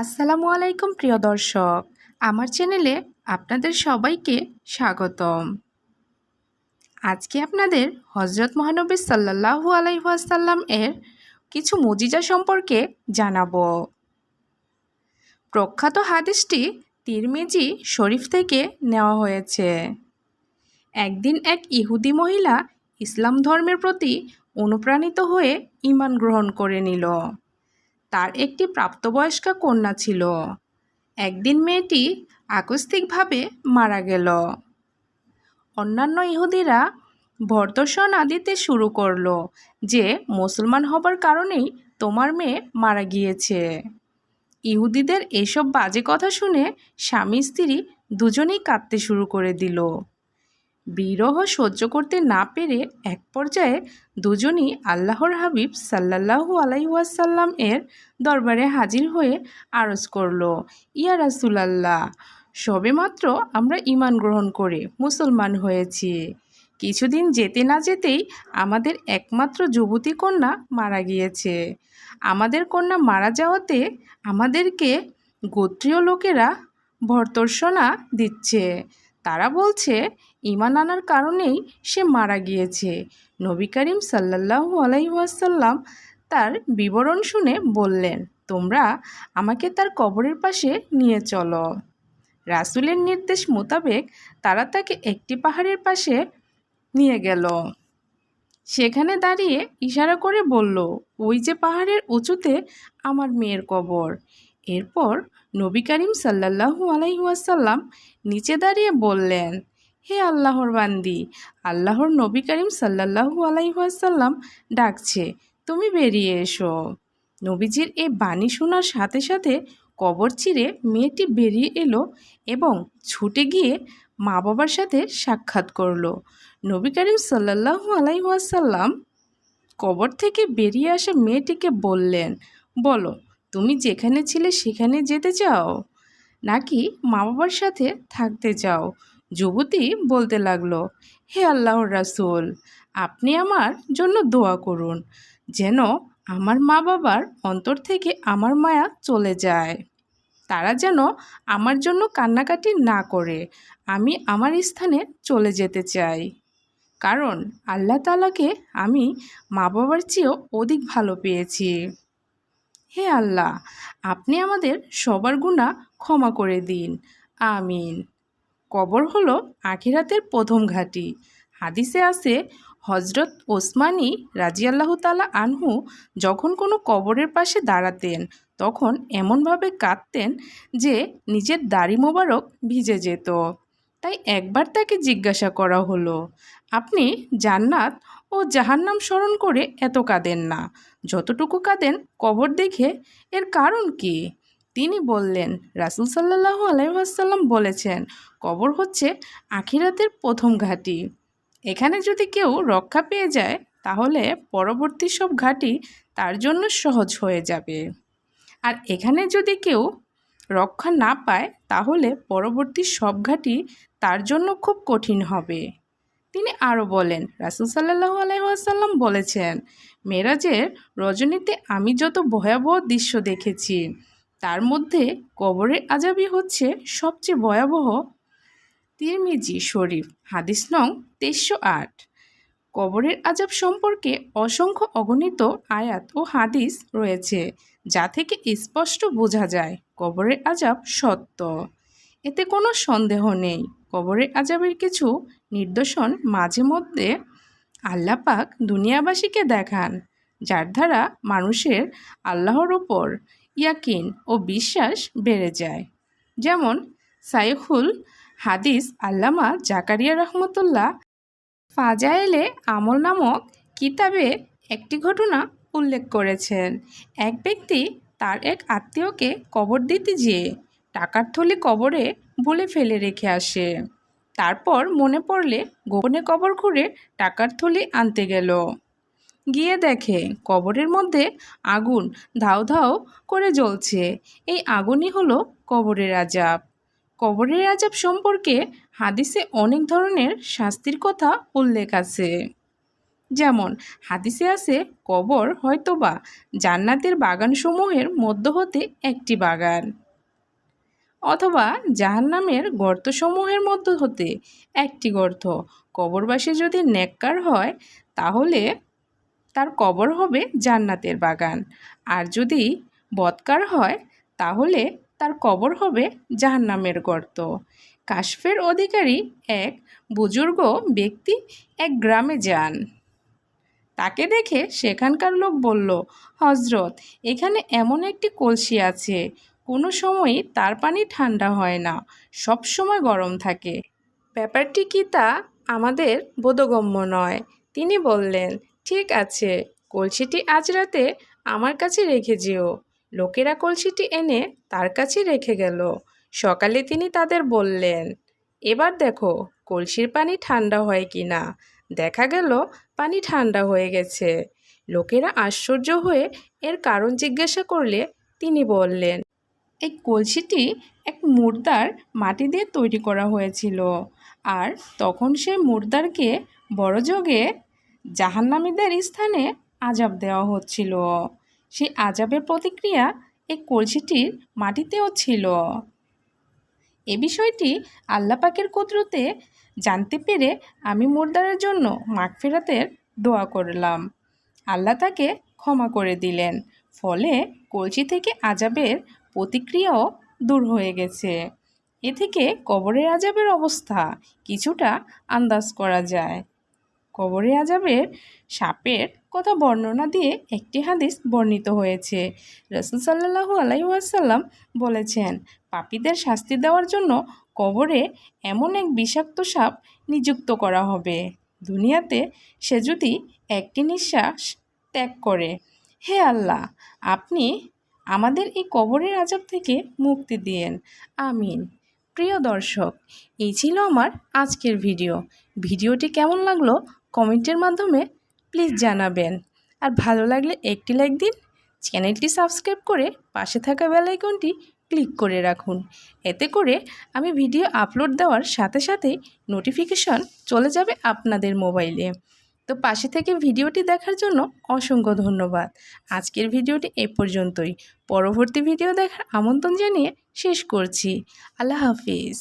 আসসালামু আলাইকুম, প্রিয় দর্শক। আমার চ্যানেলে আপনাদের সবাইকে স্বাগতম। আজকে আপনাদের হজরত মহানবী সাল্লাল্লাহু আলাইহাসাল্লাম এর কিছু মুজিজা সম্পর্কে জানাব। প্রখ্যাত হাদিসটি তিরমিজি শরীফ থেকে নেওয়া হয়েছে। একদিন এক ইহুদি মহিলা ইসলাম ধর্মের প্রতি অনুপ্রাণিত হয়ে ইমান গ্রহণ করে নিল। তার একটি প্রাপ্তবয়স্কা কন্যা ছিল। একদিন মেয়েটি আকস্মিকভাবে মারা গেল। অন্যান্য ইহুদিরা ভর্তসনা দিতে শুরু করল যে, মুসলমান হবার কারণেই তোমার মেয়ে মারা গিয়েছে। ইহুদিদের এসব বাজে কথা শুনে স্বামী স্ত্রী দুজনেই কাঁদতে শুরু করে দিল। বিরহ সহ্য করতে না পেরে এক পর্যায়ে দুজনই আল্লাহর হাবিব সাল্লাল্লাহু আলাইহাসাল্লাম এর দরবারে হাজির হয়ে আরজ করল, ইয়া রাসুলাল্লাহ সবেমাত্র আমরা ইমান গ্রহণ করে মুসলমান হয়েছি। কিছুদিন যেতে না যেতেই আমাদের একমাত্র যুবতী কন্যা মারা গিয়েছে। আমাদের কন্যা মারা যাওয়াতে আমাদেরকে গোত্রীয় লোকেরা ভর্তর্ষণা দিচ্ছে। তারা বলছে ইমান আনার কারণেই সে মারা গিয়েছে। নবী করিম সাল্লাহু আলাইসাল্লাম তার বিবরণ শুনে বললেন, তোমরা আমাকে তার কবরের পাশে নিয়ে চলো। রাসুলের নির্দেশ মোতাবেক তারা তাকে একটি পাহাড়ের পাশে নিয়ে গেল। সেখানে দাঁড়িয়ে ইশারা করে বলল, ওই যে পাহাড়ের উঁচুতে আমার মেয়ের কবর। এরপর নবী করিম সাল্লাহু আলাইহাসাল্লাম নিচে দাঁড়িয়ে বললেন হে আল্লাহর বান্দি, আল্লাহর নবী করিম সাল্লাহু আলাইহাসাল্লাম ডাকছে, তুমি বেরিয়ে এসো। নবীজির এই বাণী শোনার সাথে সাথে কবর চিরে মেয়েটি বেরিয়ে এলো এবং ছুটে গিয়ে মা বাবার সাথে সাক্ষাৎ করল। নবী করিম সাল্লাহু আলাইহাসাল্লাম কবর থেকে বেরিয়ে আসা মেয়েটিকে বললেন, বলো, তুমি যেখানে ছিলে সেখানে যেতে চাও? নাকি মা বাবার সাথে থাকতে চাও? যুবতী বলতে লাগল, হে আল্লাহর রাসুল, আপনি আমার জন্য দোয়া করুন, যেন আমার মা বাবার অন্তর থেকে আমার মায়া চলে যায়। তারা যেন আমার জন্য কান্নাকাটি না করে, আমি আমার স্থানে চলে যেতে চাই। কারণ আল্লাহ তালাকে আমি মা বাবার চেয়েও অধিক ভালো পেয়েছি। হে আল্লাহ, আপনি আমাদের সবার গুণা ক্ষমা করে দিন। আমিন। কবর হলো আখিরাতের প্রথম ঘাঁটি। হাদিসে আছে হজরত ওসমানী রাজিয়াল্লাহ তালা আনহু যখন কোনো কবরের পাশে দাঁড়াতেন, তখন এমনভাবে কাঁদতেন যে নিজের দাড়ি মোবারক ভিজে যেত। তাই একবার তাকে জিজ্ঞাসা করা হলো, আপনি জান্নাত ও জাহান্নাম স্মরণ করে এত কাঁদেন না? যতটুকু কাঁদেন কবর দেখে এর কারণ কি? তিনি বললেন, রাসুল সাল্লাহ আলাইসাল্লাম বলেছেন, কবর হচ্ছে আখিরাতের প্রথম ঘাঁটি। এখানে যদি কেউ রক্ষা পেয়ে যায়, তাহলে পরবর্তী সব ঘাঁটি তার জন্য সহজ হয়ে যাবে। আর এখানে যদি কেউ রক্ষা না পায়, তাহলে পরবর্তী সব ঘাঁটি তার জন্য খুব কঠিন হবে। তিনি আরও বলেন, রাসুল সাল্লাহ আলাইসাল্লাম বলেছেন, মেরাজের রজনীতে আমি যত ভয়াবহ দৃশ্য দেখেছি তার মধ্যে কবরের আজাবই হচ্ছে সবচেয়ে ভয়াবহ তিরমিজি শরীফ, হাদিস নং তেইশশো আট। কবরের আজাব সম্পর্কে অসংখ্য অগণিত আয়াত ও হাদিস রয়েছে, যা থেকে স্পষ্ট বোঝা যায় কবরের আজাব সত্য। এতে কোনো সন্দেহ নেই, কবরের আজাবের কিছু নির্দেশন মাঝে মধ্যে আল্লাপাক দুনিয়াবাসীকে দেখান, যার দ্বারা মানুষের আল্লাহর ওপর ইয়াকিন ও বিশ্বাস বেড়ে যায়। যেমন সাইখুল হাদিস আল্লামা জাকারিয়া রহমতুল্লাহ ফাজায়েলে আমল নামক কিতাবে একটি ঘটনা উল্লেখ করেছেন। এক ব্যক্তি তার এক আত্মীয়কে কবর দিতে যেয়ে টাকার থলি কবরে বলে ফেলে রেখে আসে। তারপর মনে পড়লে গোপনে কবর ঘুরে টাকার থলি আনতে গেল। গিয়ে দেখে কবরের মধ্যে আগুন ধাও ধাও করে জ্বলছে। এই আগুনই হলো কবরের আজাব কবরের আজাব সম্পর্কে হাদিসে অনেক ধরনের শাস্তির কথা উল্লেখ আছে। যেমন, হাদিসে আছে, কবর হয়তোবা জান্নাতের বাগানসমূহের মধ্য হতে একটি বাগান অথবা জাহান্নামের গর্তসমূহের মধ্য হতে একটি গর্ত। কবরবাসী যদি নেককার হয়, তাহলে তার কবর হবে জান্নাতের বাগান। আর যদি বৎকার হয়, তাহলে তার কবর হবে জাহান্নামের গর্ত। কাশফের অধিকারী এক বুজুর্গ ব্যক্তি এক গ্রামে যান। তাকে দেখে সেখানকার লোক বলল হজরত এখানে এমন একটি কলসি আছে। কোনো সময়ই তার পানি ঠান্ডা হয় না, সব সময় গরম থাকে। ব্যাপারটি কি তা আমাদের বোধগম্য নয়। তিনি বললেন ঠিক আছে, কলসিটি আজ রাতে আমার কাছে রেখে যেও। লোকেরা কলসিটি এনে তার কাছে রেখে গেল। সকালে তিনি তাদের বললেন, এবার দেখো, কলসির পানি ঠান্ডা হয় কি না? দেখা গেল পানি ঠান্ডা হয়ে গেছে। লোকেরা আশ্চর্য হয়ে এর কারণ জিজ্ঞাসা করলে তিনি বললেন, এই কলসিটি এক মুর্দার মাটি দিয়ে তৈরি করা হয়েছিল। আর তখন সে মুর্দারকে বড় যোগে জাহান্নামীদের স্থানে আজাব দেওয়া হচ্ছিল। সেই আজাবের প্রতিক্রিয়া এই কলসিটির মাটিতেও ছিল। এ বিষয়টি আল্লাপাকের কুদরতে জানতে পেরে আমি মুর্দারের জন্য মাগফিরাতের দোয়া করলাম। আল্লাহ তাকে ক্ষমা করে দিলেন। ফলে কলসি থেকে আজাবের প্রতিক্রিয়াও দূর হয়ে গেছে। এ থেকে কবরের আজাবের অবস্থা কিছুটা আন্দাজ করা যায়। কবরে আজাবের সাপের কথা বর্ণনা দিয়ে একটি হাদিস বর্ণিত হয়েছে। রসুল সাল্লাহু আলাইসাল্লাম বলেছেন, পাপীদের শাস্তি দেওয়ার জন্য কবরে এমন এক বিষাক্ত সাপ নিযুক্ত করা হবে। দুনিয়াতে সে যদি একটি নিঃশ্বাস ত্যাগ করে, হে আল্লাহ, আপনি আমাদের এই কবরের আজাব থেকে মুক্তি দিয়েন। আমিন। প্রিয় দর্শক, এই ছিল আমার আজকের ভিডিও। ভিডিওটি কেমন লাগল কমেন্টের মাধ্যমে প্লিজ জানাবেন। আর ভালো লাগলে একটি লাইক দিন, চ্যানেলটি সাবস্ক্রাইব করে পাশে থাকা বেল আইকনটি ক্লিক করে রাখুন। এতে করে আমি ভিডিও আপলোড দেওয়ার সাথে সাথেই নোটিফিকেশন চলে যাবে আপনাদের মোবাইলে। তো পাশে থেকে ভিডিওটি দেখার জন্য অসংখ্য ধন্যবাদ। আজকের ভিডিওটি এ পর্যন্তই। পরবর্তী ভিডিও দেখার আমন্ত্রণ জানিয়ে শেষ করছি। আল্লাহ হাফিজ।